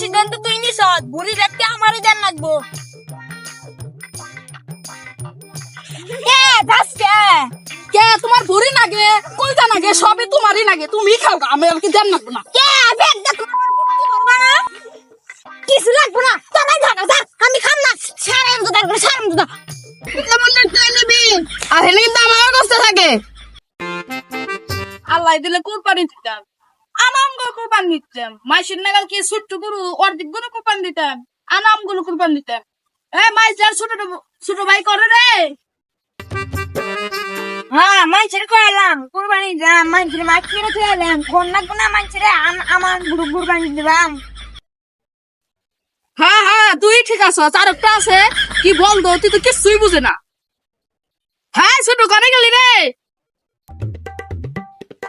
সিদ্ধান্ত তুই নিস বুড়ি দেখতে আমারই দেন লাগবো। কে দাস কে? কে তোমার ভরি নাগে? কলটা নাগে সবে তোমারই নাগে। তুমি খাও আমি আর কি দেন নাগবো না। কে দেখ দেখ তোমার বুদ্ধি করবা না? কিছু লাগবো না? তোরাই জানা যা আমি খাম না। আমি তো সারে আমি তো কেমন তুই নিবি আর হেলে কিন্তু আমার কষ্ট থাকে। আল্লাহ দিলে কোরবানি দিতাম। আনামগুলো কোরবানি দিতাম। মাইসির নাগাল কি ছোট্ট গরু অর্ধেক গরু কোরবানি দিতাম? আনামগুলো কোরবানি দিতাম। এ মাইস যার ছোট ছোট ভাই করে রে। হ্যাঁ মানুষের কইলাম কুরবানি দাম মানুষের মাছ কিনে খেলাম কোন লাগবো না আমার গুরু কুরবানি দিবাম হ্যাঁ হ্যাঁ তুই ঠিক আছো আর একটা আছে। কি বলতো তুই তো কিছুই বুঝে না। হ্যাঁ ছোট করে গেলি রে।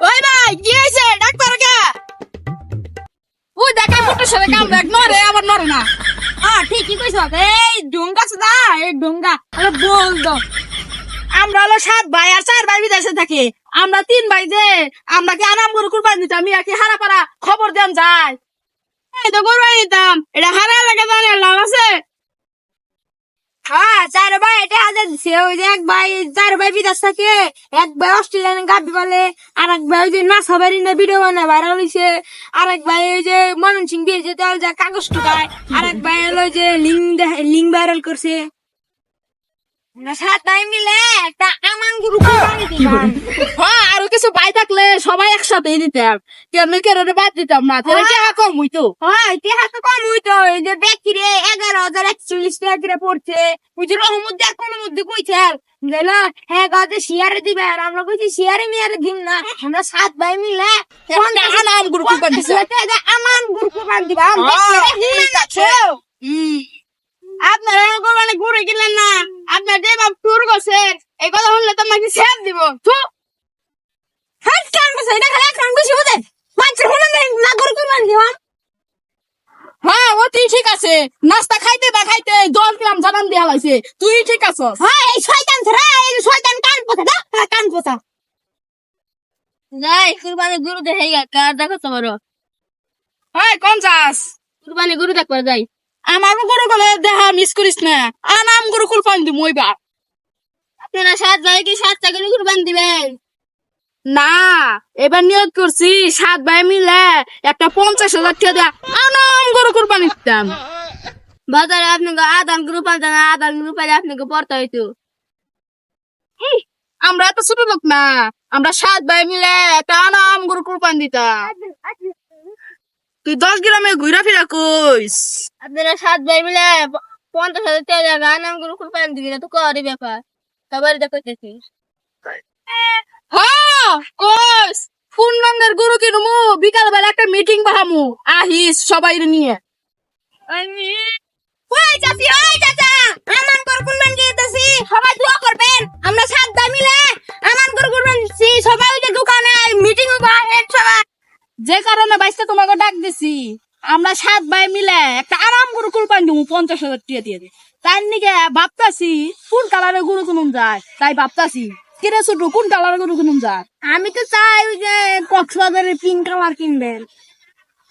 ওই ভাই কি হয়েছে ডাক্তার দেখাই মোটর সাথে আবার না। হ্যাঁ ঠিকই কইছ এই ডুঙ্গা সুদা এই ডুঙ্গা আরে বল দ আমরা হলো সাত ভাই আর চার ভাই বিদেশে থাকি। আমরা তিন ভাই যে, আমরা কি আনাম গরু কুরবানি দিতাম ইয়া কি হারা পারা খবর দেন যায়। এই তো কুরবানি দিতাম। এটা হারা লাগে জানে লাভ আছে হ্যাঁ চার ওই যে এক ভাই যার থাকে, এক ভাই অস্ট্রেলিয়ান গাবি বলে আর এক ভাই ওই যে নাসা বাড়ি না ভিডিও বানায় ভাইরাল আর এক ভাই ওই যে সিং কাগজ টুকায় আর এক ভাই যে লিঙ্ক ভাইরাল করছে। আমরা সাত ভাই মিলে একটা আমান গুরু দিবাম হ্যাঁ আরও কিছু ভাই থাকলে সবাই একসাথে দিতাম। কেন কেন বাদ দিতাম না তাহলে টাকা কম হইতো। হয় তো কম হইতো। যে ব্যক্তি রে এগারো হাজার একচল্লিশ টাকা করে পড়ছে। যে রহমদ্দি আর কোন মধ্যে কইছে আর বুঝলো হ্যাঁ গাছে শিয়ারে দিবে। আর আমরা কইছি শিয়ারে মিয়ারে দিম না আমরা সাত ভাই মিলে আনাম গরু কুরবানি দিছে। আমার গ্রুপ কুরবান দিবা হ্যাঁ। আপনারা কোরবানি ঘুরে গেলেন না? আপনার যে বাপ ট্যুর করছেন এই কথা শুনলে তো আমাকে ছেড় দিব। থু। হ্যাঁ কেন করছে এটা খালি বেশি হতে হলে না গরু কুরবান দিবাম হ্যাঁ ও তুই ঠিক আছে। নাস্তা খাইতে বা খাইতে দশ গ্রাম জানান দেওয়া হয়েছে তুই ঠিক আছ হ্যাঁ এই শয়তান ছেড়া এই শয়তান কান পোতা দা হ্যাঁ, কান পোতা যাই কুরবানি গরু দেখে গা কার দেখো তোমার হ্যাঁ কোন চাস? কুরবানি গরু দেখবার যাই। আমার গরু গলে দেখা মিস করিস না। আনাম গরু কুরবানি দিব ওই বাপ। আপনারা সাত ভাই কি সাত চাকরি কুরবানি দিবেন? না, এবার নিয়োগ করছি, সাত ভাই মিলে একটা পঞ্চাশ হাজার টাকা দেয়া আনাম গরু কুরবানি দিতাম। বাজারে আপনাকে আদান গ্রুপ আনতেন আদান গ্রুপ আপনাকে পড়তে হইতো। আমরা এত ছোট লোক না। আমরা সাত ভাই মিলে একটা আনাম গরু কুরবানি দিতাম। তুই দশ গ্রামে ঘুরা ফিরা কইস। আপনারা সাত ভাই মিলে পঞ্চাশ হাজার টাকা গান নাম গরু কুরবানি দিবি না তো করে ব্যাপার। সবার দেখতেছি হ্যাঁ কইস। ফোন রঙের গরু কিনমু বিকাল বেলা একটা মিটিং বাহামু আহিস সবাই নিয়ে। আমি ওই চাচি ওই চাচা! আমান গরু কুরবান দিতেছি। সবাই দোয়া করবেন। আমরা সাত ভাই মিলে আমান গরু কুরবান দিচ্ছি সবাই ওই যে দোকানে মিটিং বাহেন সবাই যে কারণে বাইসটা তোমাকে ডাক দিছি আমরা সাত ভাই মিলে একটা আরাম গরু কুরবানি দিব পঞ্চাশ হাজার টাকা দিয়ে তার নিকে ভাবতাছি কোন কালারের গরু কিনুম যায়? তাই ভাবতাছি কিরে ছোট কোন কালারের গরু কিনুম যায়? আমি তো চাই ওই যে কক্সবাজারের পিঙ্ক কালার কিনবেন।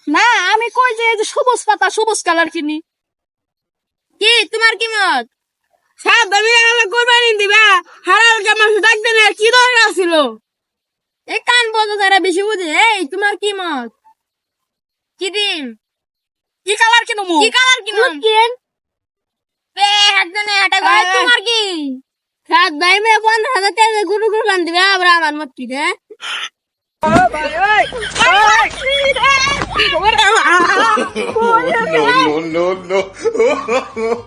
না আমি কই যে সবুজ পাতা সবুজ কালার কিনি। কি তোমার কি মত? সাত আমরা কুরবানি দিবা? হারাল কামাস ডাক দেনে কি দরকার ছিল? এই কান বলতো তারা বেশি বুঝে। এই তোমার কি মত? কি দিন কি কালার কিনুমু কি কালার কি? মত কিন বে একজনে এটা গায়। তোমার কি? সাত ভাই মেয়ে পঞ্চাশ হাজার টাকা গরু কুরবানি দিবে আবার আমার মত কি রে? no, no, no, no.